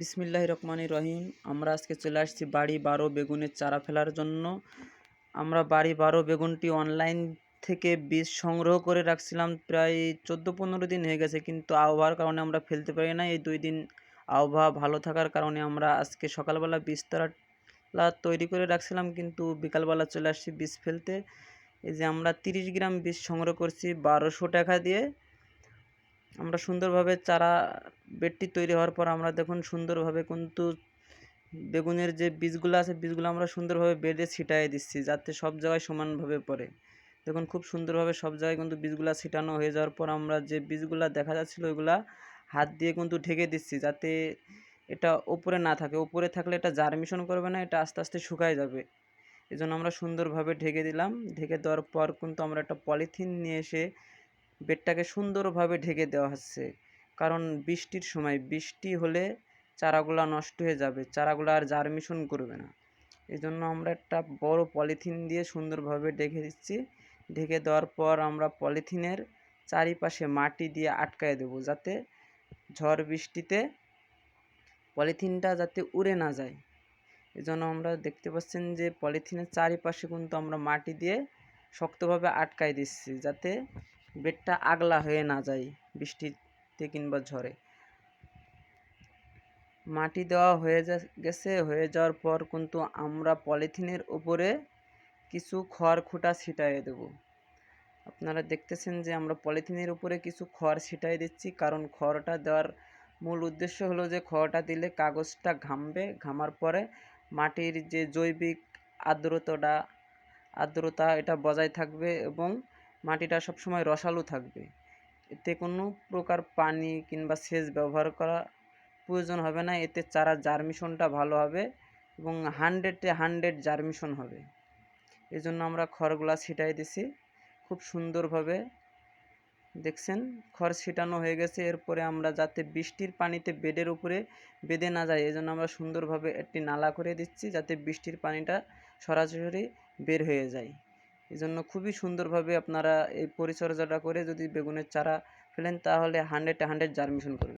বিসমিল্লাহ রহমানির রহিম। আমরা আজকে চলে আসছি বাড়ি বারো বেগুনের চারা ফেলার জন্য। আমরা বাড়ি বারো বেগুনটি অনলাইন থেকে বীজ সংগ্রহ করে রাখছিলাম। প্রায় চোদ্দ পনেরো দিন হয়ে গেছে, কিন্তু আবহাওয়ার কারণে আমরা ফেলতে পারি না এই দুই দিন আবহাওয়া ভালো থাকার কারণে আমরা আজকে সকালবেলা বীজতলা তৈরি করে রাখছিলাম, কিন্তু বিকালবেলা চলে আসছি বীজ ফেলতে। এই যে আমরা তিরিশ গ্রাম বীজ সংগ্রহ করছি বারোশো টাকা দিয়ে। আমরা সুন্দরভাবে চারা বেডটি তৈরি হওয়ার পর আমরা দেখুন সুন্দরভাবে কিন্তু বেগুনের যে বীজগুলো আছে, বীজগুলো আমরা সুন্দরভাবে বেডে ছিটাই দিচ্ছি যাতে সব জায়গায় সমানভাবে পড়ে। দেখুন খুব সুন্দরভাবে সব জায়গায় কিন্তু বীজগুলো ছিটানো হয়ে যাওয়ার পর আমরা যে বীজগুলো দেখা যাচ্ছিল ওইগুলা হাত দিয়ে কিন্তু ঢেকে দিচ্ছি যাতে এটা ওপরে না থাকে। উপরে থাকলে এটা জার্মিশন করবে না, এটা আস্তে আস্তে শুকায় যাবে। এই জন্য আমরা সুন্দরভাবে ঢেকে দিলাম। ঢেকে দেওয়ার পর কিন্তু আমরা একটা পলিথিন নিয়ে এসে বেডটাকে সুন্দরভাবে ঢেকে দেওয়া হচ্ছে। কারণ বৃষ্টির সময় বৃষ্টি হলে চারাগুলা নষ্ট হয়ে যাবে, চারাগুলো আর জার্মিশন করবে না। এই জন্য আমরা একটা বড় পলিথিন দিয়ে সুন্দরভাবে ঢেকে দিচ্ছি। ঢেকে দেওয়ার পর আমরা পলিথিনের চারিপাশে মাটি দিয়ে আটকায় দেবো যাতে ঝড় বৃষ্টিতে পলিথিনটা যাতে উড়ে না যায়। এজন্য আমরা দেখতে পাচ্ছেন যে পলিথিনের চারিপাশে কিন্তু আমরা মাটি দিয়ে শক্তভাবে আটকায় দিচ্ছি যাতে বেডটা আগলা হয়ে না যায় বৃষ্টিতে কিংবা ঝড়ে। মাটি দেওয়া হয়ে গেছে, হয়ে যাওয়ার পর কিন্তু আমরা পলিথিনের উপরে কিছু খড় খুঁটা ছিটাইয়ে দেব। আপনারা দেখতেছেন যে আমরা পলিথিনের উপরে কিছু খড় ছিটাই দিচ্ছি। কারণ খড়টা দেওয়ার মূল উদ্দেশ্য হলো যে খড়টা দিলে কাগজটা ঘামবে। ঘামার পরে মাটির যে জৈবিক আর্দ্রতাটা, আর্দ্রতা এটা বজায় থাকবে এবং মাটিটা সবসময় রসালো থাকবে। এতে কোনো প্রকার পানি কিংবা সেচ ব্যবহার করা প্রয়োজন হবে না। এতে চারা জার্মিশনটা ভালো হবে এবং হান্ড্রেডে হান্ড্রেড জার্মিশন হবে। এই জন্য আমরা খড়গুলা ছিটাই দিছি। খুব সুন্দরভাবে দেখছেন, খড় ছিটানো হয়ে গেছে। এরপরে আমরা যাতে বৃষ্টির পানিতে বেডের উপরে বেঁধে না যায় এই জন্য আমরা সুন্দরভাবে একটি নালা করে দিচ্ছি যাতে বৃষ্টির পানিটা সরাসরি বের হয়ে যায়। এই জন্য খুবই সুন্দরভাবে আপনারা এই পরিচর্যাটা করে যদি বেগুনের চারা ফেলেন, তাহলে হান্ড্রেডে হান্ড্রেড জার্মিশন করবে